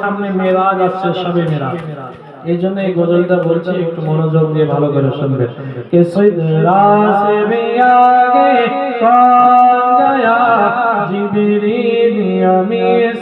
সামনে মেরাজ আসছে, সবে মেরাজ এই জন্য এই গজলটা বলছি, একটু মনোযোগ দিয়ে ভালো করে শুনবে। কে সৈদ রাস মিয়াগে কৌন গয়া জিবরিল আমি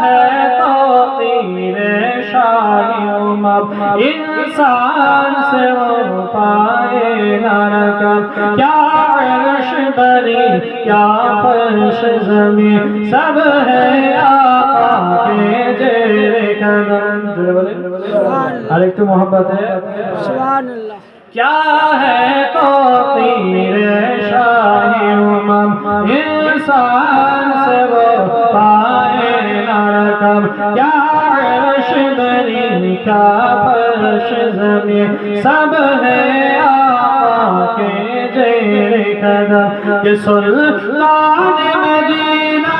ہے تو تیر شاہم انسان سے وہ پائے گا کیا عرش بری کیا فرش زمین؟ سب ہے آقا کے جیرے قدم۔ ہر ایک تو محبت ہے۔ سبحان اللہ۔ کیا ہے کب یا عرش در ان کا فرش زمین سب ہے آقا کے زیر قدم یہ سلطان مدینہ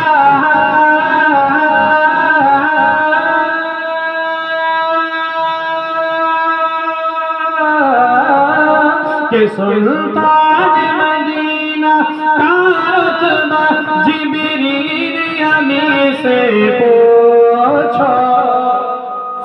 کہ سلطان مدینہ کا رتبہ جبریل یمی سے پوچھ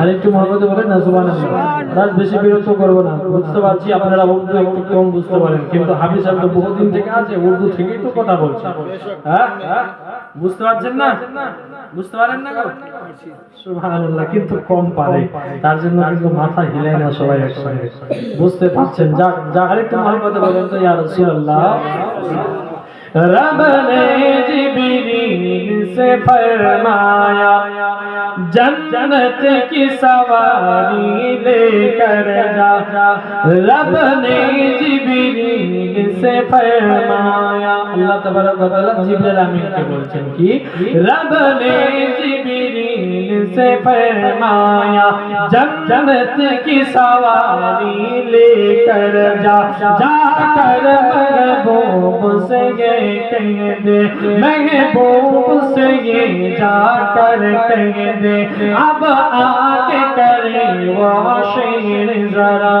আর একটু মহব্বতে বলেন না সুবহান আল্লাহ বেশি বিরক্ত করব না। বুঝতে পারছি আপনারা উর্দু একটু কম বুঝতে পারেন। কিন্তু হাফিজ সাহেব তো বহুদিন থেকে আছে, উর্দু থেকেই তো কথা বলছে। হ্যাঁ হ্যাঁ? বুঝতে পারছেন না? বুঝতে পারেন না কিন্তু কম পারে। তার জন্য কিন্তু মাথা হিলায় সবাই একসঙ্গে। বুঝতে পারছেন? যা যা আরেকটু মহব্বতে বলেন তো, ইয়া রাসূলুল্লাহ। رب نے جبریل سے فرمایا، جنت کی سواری لے کر جا۔ رب نے جبریل سے فرمایا، اللہ تبارک و تعالی جبریل امین کے بولچن کی رب نے جبریل سے فرمایا، جنت کی سواری لے کر جا جا کر محبوب سے یہ کہہ دے، محبوب سے یہ جا کر کہہ دے۔ اب آگے کرے وہ شیر ذرا۔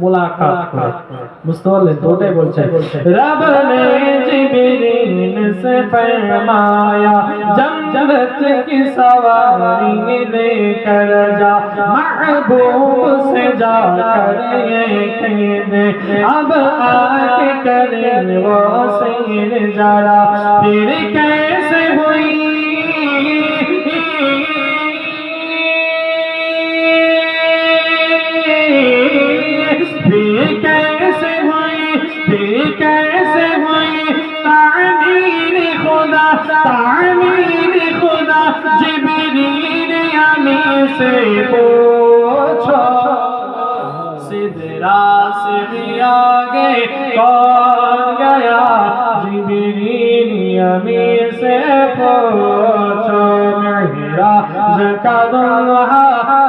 মোলাকাত করে। বুঝতে পারলেন ওটাই বলছে রাবর নে জিবরিন সে ফরমায়া، জন্নত কি সওاری لے کر جا محبوب سے جا کر یہ کہنے اب آکے کے کریں وہ سیر جارا پھر کیسے ہوئی کیسے ہوئی تعمیر خدا تعمیر خدا جبریل امین سے پوچھو سدرا سے بھی آگے کون گیا جبریل امین سے پوچھو محراج کا دلہا